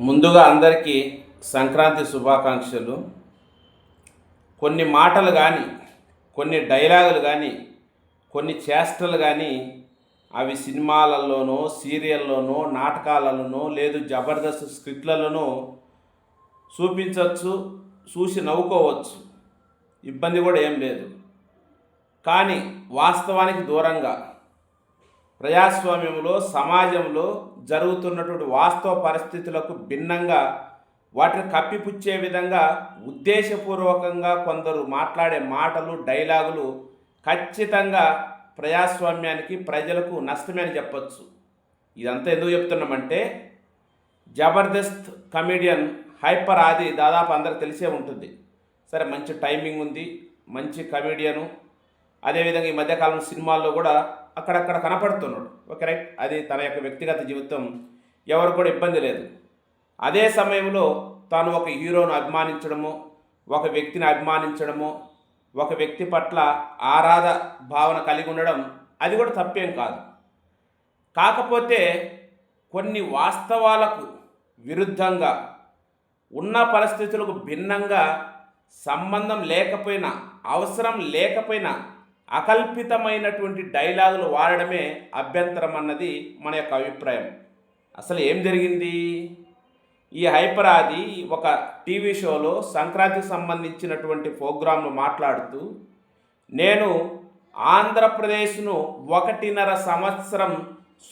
ముందుగా అందరికీ సంక్రాంతి శుభాకాంక్షలు. కొన్ని మాటలు కానీ కొన్ని డైలాగులు కానీ కొన్ని చేష్టలు కానీ అవి సినిమాలలోనో సీరియల్లోనో నాటకాలలోనో లేదు జబర్దస్త్ స్క్రిప్ట్లలోనో చూపించవచ్చు చూసి నవ్వుకోవచ్చు. ఇబ్బంది కూడా ఏం లేదు. కానీ వాస్తవానికి దూరంగా ప్రజాస్వామ్యంలో సమాజంలో జరుగుతున్నటువంటి వాస్తవ పరిస్థితులకు భిన్నంగా వాటిని కప్పిపుచ్చే విధంగా ఉద్దేశపూర్వకంగా కొందరు మాట్లాడే మాటలు డైలాగులు ఖచ్చితంగా ప్రజాస్వామ్యానికి ప్రజలకు నష్టమే అని చెప్పచ్చు. ఇదంతా ఎందుకు చెప్తున్నామంటే జబర్దస్త్ కమెడియన్ హైపర్ ఆది దాదాపు అందరికి తెలిసే ఉంటుంది. సరే మంచి టైమింగ్ ఉంది మంచి కమెడియను. అదేవిధంగా ఈ మధ్యకాలం సినిమాల్లో కూడా అక్కడక్కడ కనపడుతున్నాడు. Okay right? అది తన యొక్క వ్యక్తిగత జీవితం. ఎవరు కూడా ఇబ్బంది లేదు. అదే సమయంలో తాను ఒక హీరోను అభిమానించడము ఒక వ్యక్తిని అభిమానించడము ఒక వ్యక్తి పట్ల ఆరాధ భావన కలిగి ఉండడం అది కూడా తప్పేం కాదు. కాకపోతే కొన్ని వాస్తవాలకు విరుద్ధంగా ఉన్న పరిస్థితులకు భిన్నంగా సంబంధం లేకపోయినా అవసరం లేకపోయినా అకల్పితమైనటువంటి డైలాగులు వాడడమే అభ్యంతరం అన్నది మన యొక్క అభిప్రాయం. అసలు ఏం జరిగింది? ఈ హైపరాది ఒక టీవీ షోలో సంక్రాంతికి సంబంధించినటువంటి ప్రోగ్రాంలు మాట్లాడుతూ నేను ఆంధ్రప్రదేశ్ను ఒకటిన్నర సంవత్సరం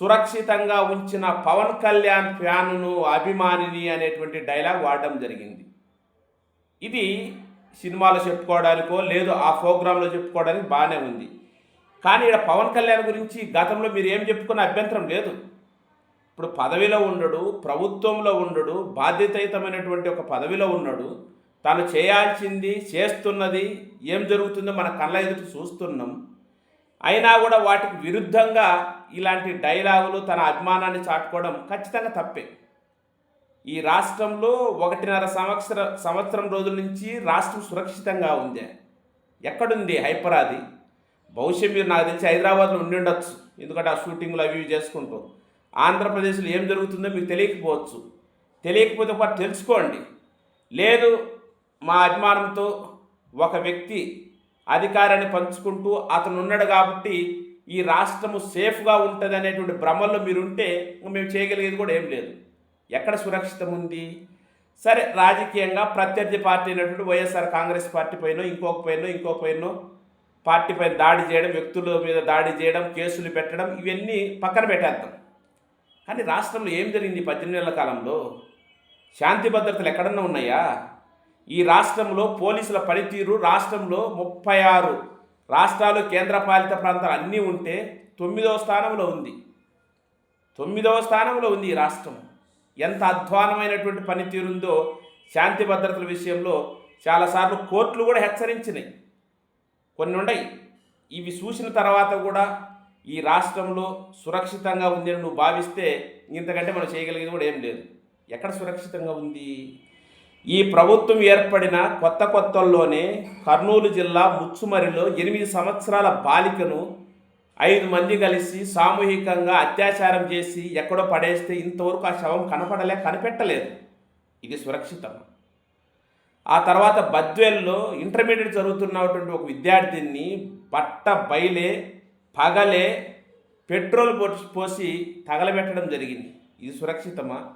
సురక్షితంగా ఉంచిన పవన్ కళ్యాణ్ ఫ్యానును అభిమానిని అనేటువంటి డైలాగ్ వాడడం జరిగింది. ఇది సినిమాలో చెప్పుకోవడానికో లేదు ఆ ప్రోగ్రాంలో చెప్పుకోవడానికి బాగానే ఉంది. కానీ ఇక్కడ పవన్ కళ్యాణ్ గురించి గతంలో మీరు ఏం చెప్పుకున్న అభ్యంతరం లేదు. ఇప్పుడు పదవిలో ఉండడు ప్రభుత్వంలో ఉండడు బాధ్యతాయుతమైనటువంటి ఒక పదవిలో ఉన్నాడు. తాను చేయాల్సింది చేస్తున్నది ఏం జరుగుతుందో మన కళ్ళ ఎదుట చూస్తున్నాం. అయినా కూడా వాటికి విరుద్ధంగా ఇలాంటి డైలాగులు తన అభిమానాన్ని చాటుకోవడం ఖచ్చితంగా తప్పే. ఈ రాష్ట్రంలో ఒకటిన్నర సంవత్సర సంవత్సరం రోజుల నుంచి రాష్ట్రం సురక్షితంగా ఉంది. ఎక్కడుంది హైపరాది బహుశా మీరు నాకు తెలిసి హైదరాబాద్లో ఉండి ఉండొచ్చు. ఎందుకంటే ఆ షూటింగ్లు అవి ఇవి చేసుకుంటూ. ఆంధ్రప్రదేశ్లో ఏం జరుగుతుందో మీకు తెలియకపోవచ్చు. తెలియకపోతే ఒకటి తెలుసుకోండి. లేదు మా అభిమానంతో ఒక వ్యక్తి అధికారాన్ని పంచుకుంటూ అతను ఉన్నాడు కాబట్టి ఈ రాష్ట్రము సేఫ్గా ఉంటుంది అనేటువంటి భ్రమల్లో మీరుంటే మేము చేయగలిగేది కూడా ఏం లేదు. ఎక్కడ సురక్షితం ఉంది సరే రాజకీయంగా ప్రత్యర్థి పార్టీ అయినటువంటి వైఎస్ఆర్ కాంగ్రెస్ పార్టీ పైన ఇంకొక పైన ఇంకొక పైన పార్టీ పైన దాడి చేయడం వ్యక్తుల మీద దాడి చేయడం కేసులు పెట్టడం ఇవన్నీ పక్కన పెట్టేద్దాం. కానీ రాష్ట్రంలో ఏం జరిగింది పద్దెనిమిది నెలల కాలంలో? శాంతి భద్రతలు ఎక్కడన్నా ఉన్నాయా? ఈ రాష్ట్రంలో పోలీసుల పనితీరు రాష్ట్రంలో ముప్పై ఆరు రాష్ట్రాలు కేంద్రపాలిత ప్రాంతాలు అన్నీ ఉంటే తొమ్మిదవ స్థానంలో ఉంది. తొమ్మిదవ స్థానంలో ఉంది ఈ రాష్ట్రం. ఎంత అధ్వానమైనటువంటి పనితీరుందో శాంతి భద్రతల విషయంలో చాలాసార్లు కోర్టులు కూడా హెచ్చరించినాయి కొన్ని ఉన్నాయి ఇవి చూసిన తర్వాత కూడా ఈ రాష్ట్రంలో సురక్షితంగా ఉంది అని నువ్వు భావిస్తే ఇంతకంటే మనం చేయగలిగేది కూడా ఏం లేదు. ఎక్కడ సురక్షితంగా ఉంది? ఈ ప్రభుత్వం ఏర్పడిన కొత్త కొత్తల్లోనే కర్నూలు జిల్లా ముచ్చుమరిలో ఎనిమిది సంవత్సరాల బాలికను ఐదు మంది కలిసి సామూహికంగా అత్యాచారం చేసి ఎక్కడో పడేస్తే ఇంతవరకు ఆ శవం కనపడలే కనిపెట్టలేదు. ఇది సురక్షితం. ఆ తర్వాత బద్వేల్లో ఇంటర్మీడియట్ చదువుతున్నటువంటి ఒక విద్యార్థిని పట్ట బయలే పగలే పెట్రోల్ పోసి తగలబెట్టడం జరిగింది. ఇది సురక్షితమా?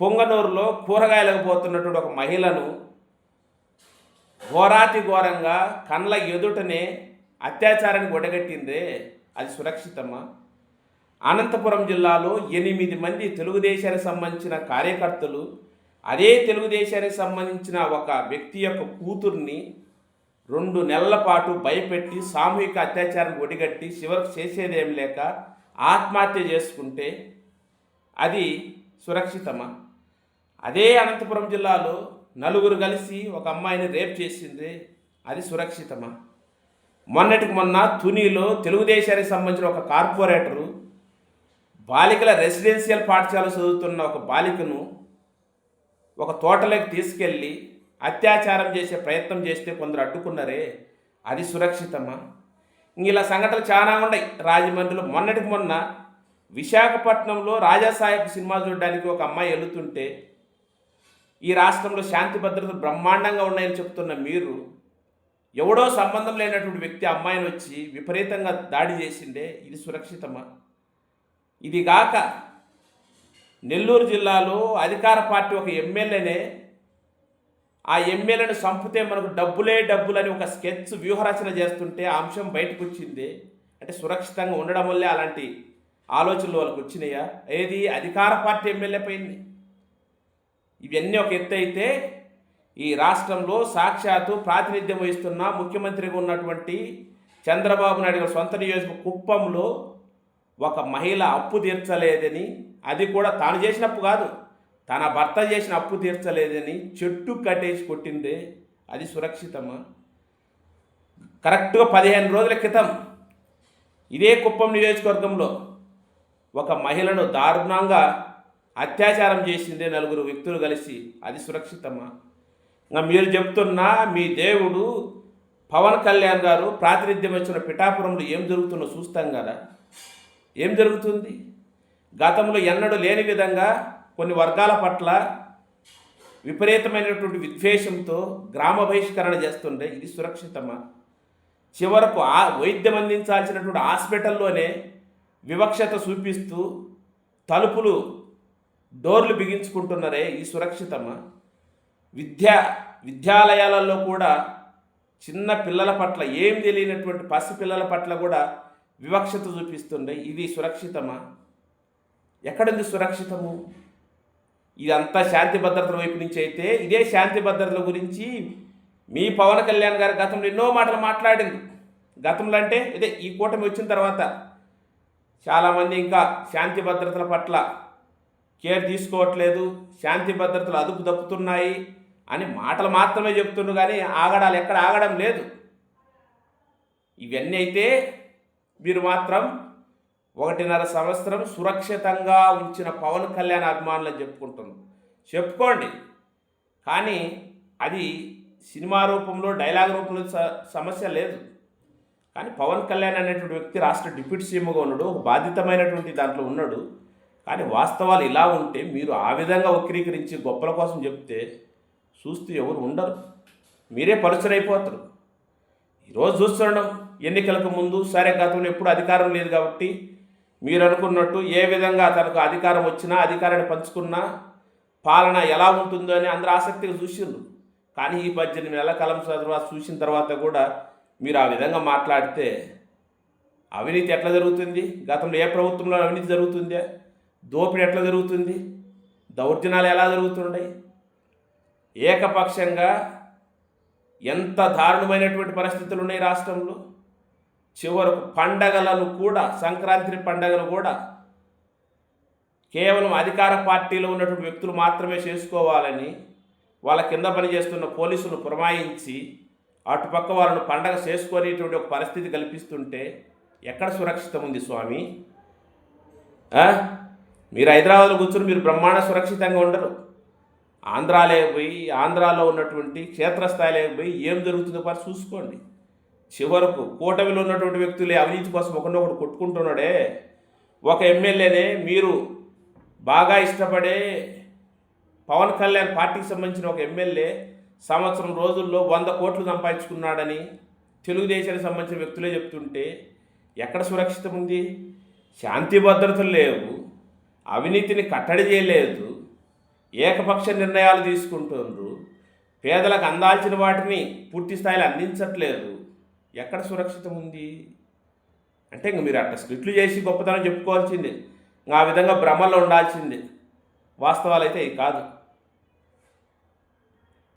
పొంగనూరులో కూరగాయలకు పోతున్నటువంటి ఒక మహిళను ఘోరాతి ఘోరంగా కండ్ల ఎదుటనే అత్యాచారానికి ఒడగట్టిందే అది సురక్షితమా? అనంతపురం జిల్లాలో ఎనిమిది మంది తెలుగుదేశానికి సంబంధించిన కార్యకర్తలు అదే తెలుగుదేశానికి సంబంధించిన ఒక వ్యక్తి యొక్క కూతుర్ని రెండు నెలల పాటు భయపెట్టి సామూహిక అత్యాచారం ఒడిగట్టి చివరికి చేసేదేం లేక ఆత్మహత్య చేసుకుంటే అది సురక్షితమా? అదే అనంతపురం జిల్లాలో నలుగురు కలిసి ఒక అమ్మాయిని రేప్ చేసింది అది సురక్షితమా? మొన్నటికి మొన్న తునిలో తెలుగుదేశానికి సంబంధించిన ఒక కార్పొరేటరు బాలికల రెసిడెన్షియల్ పాఠశాల చదువుతున్న ఒక బాలికను ఒక తోటలోకి తీసుకెళ్ళి అత్యాచారం చేసే ప్రయత్నం చేస్తే కొందరు అడ్డుకున్నారే అది సురక్షితమా? ఇలా సంఘటనలు చాలా ఉన్నాయి. రాజమండ్రిలో మొన్నటికి మొన్న విశాఖపట్నంలో రాజాసాహెబ్ సినిమా చూడడానికి ఒక అమ్మాయి వెళుతుంటే ఈ రాష్ట్రంలో శాంతి భద్రతలు బ్రహ్మాండంగా ఉన్నాయని చెప్తున్న మీరు ఎవడో సంబంధం లేనటువంటి వ్యక్తి అమ్మాయిని వచ్చి విపరీతంగా దాడి చేసిండే ఇది సురక్షితమా? ఇది గాక నెల్లూరు జిల్లాలో అధికార పార్టీ ఒక ఎమ్మెల్యేనే ఆ ఎమ్మెల్యేను చంపితే మనకు డబ్బులే డబ్బులని ఒక స్కెచ్ వ్యూహరచన చేస్తుంటే ఆ అంశం బయటకు వచ్చింది అంటే సురక్షితంగా ఉండడం వల్లే అలాంటి ఆలోచనలు వాళ్ళకి వచ్చినాయా? ఏది? అధికార పార్టీ ఎమ్మెల్యే పోయింది. ఇవన్నీ ఒక ఎత్తు అయితే ఈ రాష్ట్రంలో సాక్షాత్తు ప్రాతినిధ్యం వహిస్తున్న ముఖ్యమంత్రిగా ఉన్నటువంటి చంద్రబాబు నాయుడు గారి సొంత నియోజక కుప్పంలో ఒక మహిళ అప్పు తీర్చలేదని అది కూడా తాను చేసిన అప్పు కాదు తన భర్త చేసిన అప్పు తీర్చలేదని చెట్టు కట్టేసి కొట్టిందే అది సురక్షితమా? కరెక్ట్గా పదిహేను రోజుల క్రితం ఇదే కుప్పం నియోజకవర్గంలో ఒక మహిళను దారుణంగా అత్యాచారం చేసిందే నలుగురు వ్యక్తులు కలిసి అది సురక్షితమా? మీరు చెప్తున్న మీ దేవుడు పవన్ కళ్యాణ్ గారు ప్రాతినిధ్యం వచ్చిన పిఠాపురంలో ఏం జరుగుతుందో చూస్తాం కదా. ఏం జరుగుతుంది? గతంలో ఎన్నడూ లేని విధంగా కొన్ని వర్గాల పట్ల విపరీతమైనటువంటి విద్వేషంతో గ్రామ బహిష్కరణ చేస్తుండే. ఇది సురక్షితమా? చివరకు ఆ వైద్యం అందించాల్సినటువంటి హాస్పిటల్లోనే వివక్షత చూపిస్తూ తలుపులు డోర్లు బిగించుకుంటున్నారే. ఈ సురక్షితమా? విద్యా విద్యాలయాలలో కూడా చిన్న పిల్లల పట్ల ఏం తెలియనటువంటి పసి పిల్లల పట్ల కూడా వివక్షత చూపిస్తుండే. ఇది సురక్షితమా? ఎక్కడుంది సురక్షితము? ఇదంతా శాంతి భద్రతల వైపు నుంచి అయితే ఇదే శాంతి భద్రతల గురించి మీ పవన్ కళ్యాణ్ గారు గతంలో ఎన్నో మాటలు మాట్లాడింది గతంలో అంటే ఇదే ఈ కూటమి వచ్చిన తర్వాత చాలామంది ఇంకా శాంతి భద్రతల పట్ల కేర్ తీసుకోవట్లేదు శాంతి భద్రతలు అదుపు తప్పుతున్నాయి అని మాటలు మాత్రమే చెప్తుండ్రు కానీ ఆగడాలు ఎక్కడ ఆగడం లేదు. ఇవన్నీ అయితే మీరు మాత్రం ఒకటిన్నర సంవత్సరం సురక్షితంగా ఉంచిన పవన్ కళ్యాణ్ అభిమానులు చెప్పుకుంటున్నారు చెప్పుకోండి. కానీ అది సినిమా రూపంలో డైలాగ్ రూపంలో స- సమస్య లేదు. కానీ పవన్ కళ్యాణ్ అనేటువంటి వ్యక్తి రాష్ట్ర డిప్యూటీ సీఎంగా ఉన్నాడు. ఒక బాధితమైనటువంటి దాంట్లో ఉన్నాడు. కానీ వాస్తవాలు ఇలా ఉంటే మీరు ఆ విధంగా వక్రీకరించి గొప్పల కోసం చెప్తే చూస్తూ ఎవరు ఉండరు. మీరే పలుచరైపోతారు. ఈరోజు చూస్తుండడం ఎన్నికలకు ముందు సరే గతంలో ఎప్పుడు అధికారం లేదు కాబట్టి మీరు అనుకున్నట్టు ఏ విధంగా తనకు అధికారం వచ్చినా అధికారాన్ని పంచుకున్నా పాలన ఎలా ఉంటుందో అని అందరూ ఆసక్తిగా చూసిండ్రు. కానీ ఈ పద్దెనిమిది నెలల కాలం తర్వాత చూసిన తర్వాత కూడా మీరు ఆ విధంగా మాట్లాడితే అవినీతి ఎట్లా జరుగుతుంది? గతంలో ఏ ప్రభుత్వంలో అవినీతి జరుగుతుందే? దోపిడీ ఎట్లా జరుగుతుంది? దౌర్జన్యాలు ఎలా జరుగుతుంటాయి ఏకపక్షంగా ఎంత దారుణమైనటువంటి పరిస్థితులు ఉన్నాయి రాష్ట్రంలో? చివరకు పండగలను కూడా సంక్రాంతి పండగను కూడా కేవలం అధికార పార్టీలో ఉన్నటువంటి వ్యక్తులు మాత్రమే చేసుకోవాలని వాళ్ళ కింద పనిచేస్తున్న పోలీసులు పురమాయించి అటుపక్క వాళ్ళను పండగ చేసుకునేటువంటి ఒక పరిస్థితి కల్పిస్తుంటే ఎక్కడ సురక్షితం ఉంది స్వామి? మీరు హైదరాబాద్లో కూర్చుని మీరు బ్రహ్మాండ సురక్షితంగా ఉండరు. ఆంధ్రాలే పోయి ఆంధ్రాలో ఉన్నటువంటి క్షేత్రస్థాయిలో పోయి ఏం జరుగుతుందో మరి చూసుకోండి. చివరకు కూటమిలో ఉన్నటువంటి వ్యక్తులే అవినీతి కోసం ఒకరినొకడు కొట్టుకుంటున్నాడే. ఒక ఎమ్మెల్యేనే మీరు బాగా ఇష్టపడే పవన్ కళ్యాణ్ పార్టీకి సంబంధించిన ఒక ఎమ్మెల్యే సంవత్సరం రోజుల్లో వంద కోట్లు సంపాదించుకున్నాడని తెలుగుదేశానికి సంబంధించిన వ్యక్తులే చెప్తుంటే ఎక్కడ సురక్షితం ఉంది శాంతి భద్రతలు లేవు. అవినీతిని కట్టడి చేయలేదు. ఏకపక్ష నిర్ణయాలు తీసుకుంటున్నారు పేదలకు అందాల్సిన వాటిని పూర్తి స్థాయిలో అందించట్లేదు. ఎక్కడ సురక్షితం ఉంది? అంటే ఇంక మీరు అట్ట స్క్రిప్ట్లు చేసి గొప్పతనం చెప్పుకోవాల్సిందే. ఇంకా ఆ విధంగా భ్రమలో ఉండాల్సిందే. వాస్తవాలు అయితే ఇది కాదు.